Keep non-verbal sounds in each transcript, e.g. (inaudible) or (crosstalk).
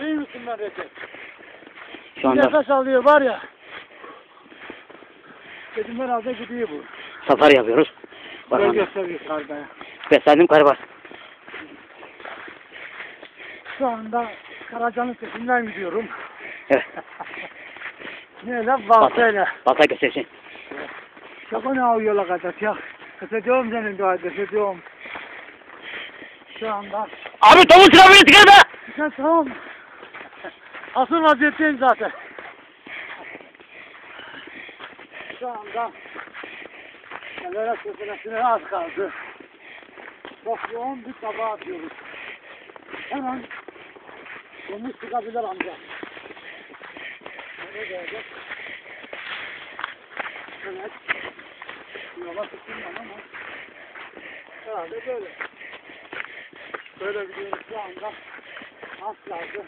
İyi misin ben Recep? Şu anda Nefes alıyor var ya. Dedim herhalde gidiyor bu. safari yapıyoruz. Böyle gösteriyor kargaya. Beslendim karabas. Şu anda Karaca'nın sesinden gidiyorum. Evet. Neyle? Bahçeyle. Bata göstersin. Çok ne ağıyorlar kardeş ya. Keseceğim senin dua keseceğim. Şu anda. Abi domuz trafiği tıkadı. Sen tamam. Asıl vaziyetteyim zaten. Şu anda Nelere sefilesine az kaldı. Çok yoğun bir tabağa atıyoruz. Hemen domuz çıkabilir amca. Nereye gelecek? Evet. Yola tutunmam ama herhalde böyle. Böyle gidiyoruz şu anda. Az kaldı.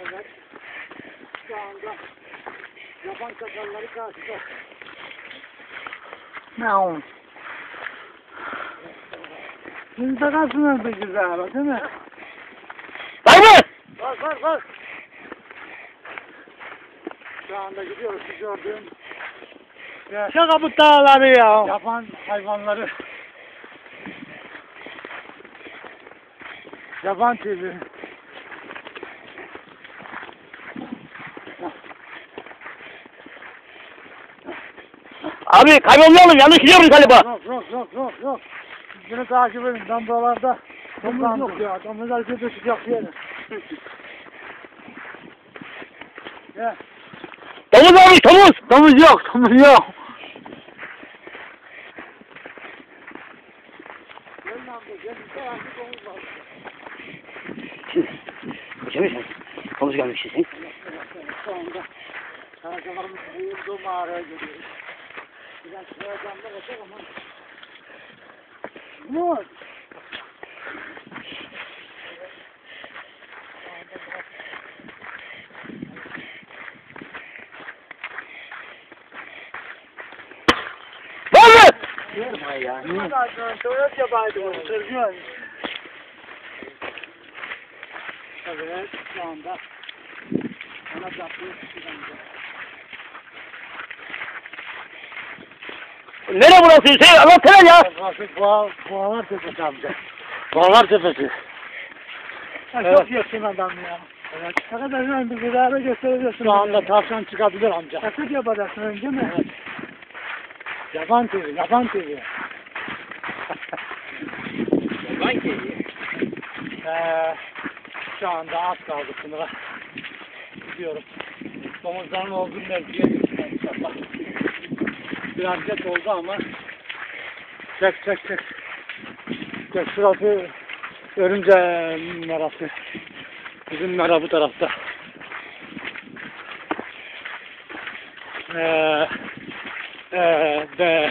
Evet. Şu anda yaban çakalları karşıda. Meow. Şimdi takasınız da güzel değil mi? Mı? Var var var. Şu anda gidiyoruz şu gördüğün. Ya, Şaka bu dağları ya. yaban hayvanları. Yaban TV. Abi kaybolmayalım yanlış gidiyoruz galiba. Yok yok yok yok yok. Beni takip edin. Ben buralarda domuz yok ya. Domuzlar kötü sıcak yeri. Ya. Domuz abi domuz. Domuz yok. Domuz yok. Gelin amca gelin. Karanlık domuz var. Şimdi. Domuz görmüşsün. Şu anda Karacalarımız bulunduğu mağaraya geliyoruz. Var mı? Yorma ya. Tuvalet yapaydı bunu. Sırgın. Evet şu anda ana caddeye Nere burası Hüseyin? Anlatsana ya. Burası Boğa, Boğalar Tepesi amca. Boğalar Tepesi. Evet. Çok yakın adam ya. Evet. Ne kadar önemli bir beraber gösterebilirsin. Şu anda tavşan çıkabilir amca. Takıt yapacaksın önce mi? Evet. Yaban TV, yaban TV. Yaban kedi. Ee, şu anda az kaldı sınıra. Gidiyorum. Domuzların olduğu mevkiye gideceğim inşallah. Biraz geç oldu ama çek çek çek. Çek şurası örümce merası. Bizim mera bu tarafta. Ee, ee, be.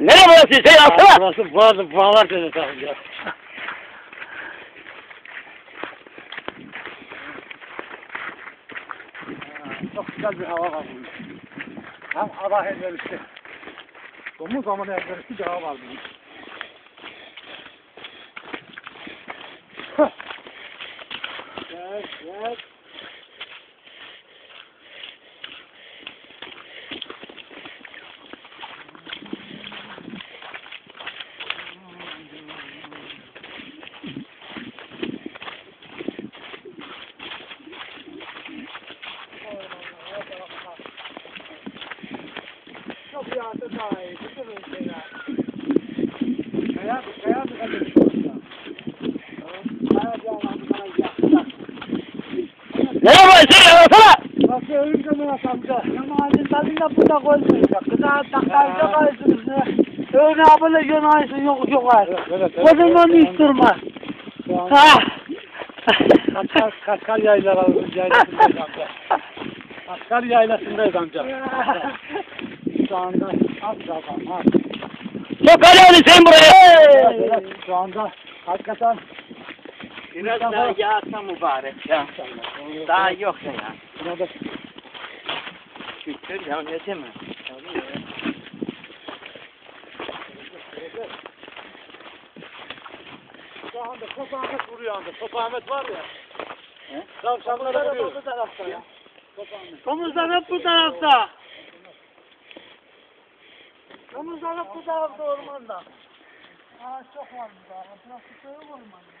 Nere burası Hüseyin? Alsana. Burası vardı, bağlar dedi tabii ya. (laughs) Çok güzel bir hava var bugün. Hem hava elverişli. Domuz zaman elverişli hava var. Heh. Gel, gel. Yağdı daha iyi. Bütün ülkeler. Kaya, kaya mı kadar burası Hüseyin? Anlatsana. Nasıl ölünce Murat amca? Namazın tadında burada koymayacak. Kıza taklayacak aysınız ne? Öyle böyle yanaysın yok yok ay. Kodun onu istirme. Ha. Kaçkar, Kaçkar yaylaları yaylasındayız amca. Kaçkar yaylasındayız amca. Şu anda az kaldı. ha. Çok kalabalık Hüseyin buraya. Evet, Şu anda hakikaten Biraz daha yağsa mübarek ya. Daha yok ya ya. burada Şükür ya ne deme. şu anda Top Ahmet vuruyor anda. Top Ahmet var ya. Tavşanlar hep bu tarafta ya. Domuzlar hep bu tarafta. Domuzlar hep bu tarafta ormanda. Aa çok var burada. Burası köy ormanı.